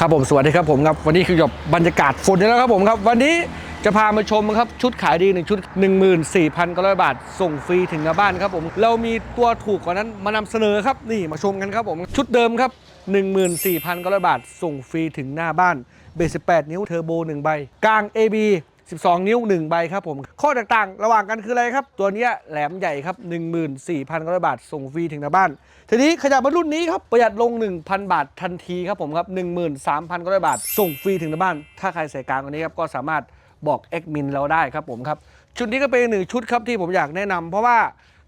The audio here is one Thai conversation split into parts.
ครับผมสวัสดีครับผมครับวันนี้คือหยบบรรยากาศฝนแล้วครับผมครับ วันนี้จะพามาชมครับชุดขายดีหนึ่งชุด 14,900 บาท ส่งฟรีถึงหน้าบ้านครับผม เรามีตัวถูกกว่านั้นมานำเสนอครับนี่มาชมกันครับผม ชุดเดิมครับ 14,900 บาท ส่งฟรีถึงหน้าบ้านเบส18นิ้วเทอร์โบ1ใบกลาง AB 12 นิ้ว 1 ใบครับผม ข้อแตกต่างระหว่างกันคืออะไรครับ ตัวนี้แหลมใหญ่ครับ 14,900 บาท ส่งฟรีถึงหน้าบ้าน ทีนี้ขยับมารุ่นนี้ครับ ประหยัดลง 1,000 บาททันทีครับผมครับ 13,900 บาท ส่งฟรีถึงหน้าบ้าน ถ้าใครใส่กลางอันนี้ครับก็สามารถบอกเอ็กมินเราได้ครับผมครับ ชุดนี้ก็เป็นหนึ่งชุดครับที่ผมอยากแนะนำเพราะว่า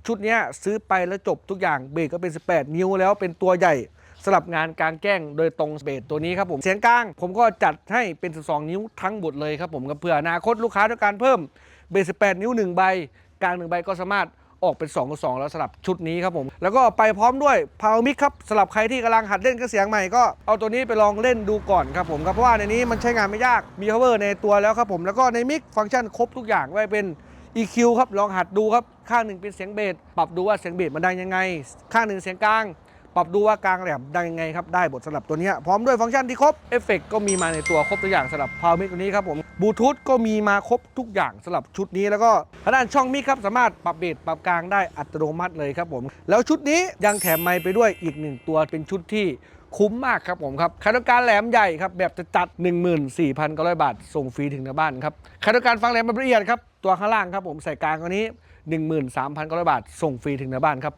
ชุดนี้ซื้อไปแล้วจบทุกอย่างเบรกก็เป็น 18 นิ้วแล้วเป็นตัวใหญ่ สำหรับงานกลางแจ้งโดยตรงเบสตัวนี้ครับผมเสียงกลาง ผมก็จัดให้เป็น 12 นิ้วทั้งหมดเลยครับผมกับเผื่ออนาคตลูกค้าต้องการเพิ่มเบส18 นิ้ว 1 ใบ กลาง 1 ใบก็สามารถออกเป็น2กับ2แล้วสำหรับชุดนี้ครับผม แล้วก็ไปพร้อมด้วยพาวมิกครับสำหรับใครที่กำลังหัดเล่นเครื่องเสียงใหม่ก็เอาตัวนี้ไปลองเล่นดูก่อนครับผมครับเพราะว่าในนี้มันใช้งานไม่ยากมี cover ในตัวแล้วครับผมแล้วก็ในมิกฟังก์ชันครบทุกอย่างไว้เป็น EQ ครับลองหัดดูครับข้างหนึ่งเป็นเสียงเบสปรับดูว่าเสียงเบสมันดังยังไง ข้างหนึ่งเสียงกลาง ปรับดูว่ากลางแหลมดังยังไงครับ ได้บทสำหรับตัวนี้พร้อมด้วยฟังก์ชันที่ครบเอฟเฟกก็มีมาในตัวครบทุกอย่างสำหรับพาวมิกตัวนี้ครับผมบลูทูธก็มีมาครบทุกอย่างสำหรับชุดนี้แล้วก็ทางด้านช่องมิกครับสามารถปรับเบสปรับกลางได้อัตโนมัติเลยครับผม แล้วชุดนี้ยังแถมไมค์ไปด้วยอีกหนึ่งตัวเป็นชุดที่คุ้มมากครับผมครับใครต้องการแหลมใหญ่ครับแบบจะจัด 14,900 บาท ส่งฟรีถึงหน้าบ้านครับใครต้องการฟังแหลมแบบละเอียดครับตัวข้างล่างครับผมใส่กลางตัวนี้ 13,900 บาท ส่งฟรีถึงหน้าบ้านครับ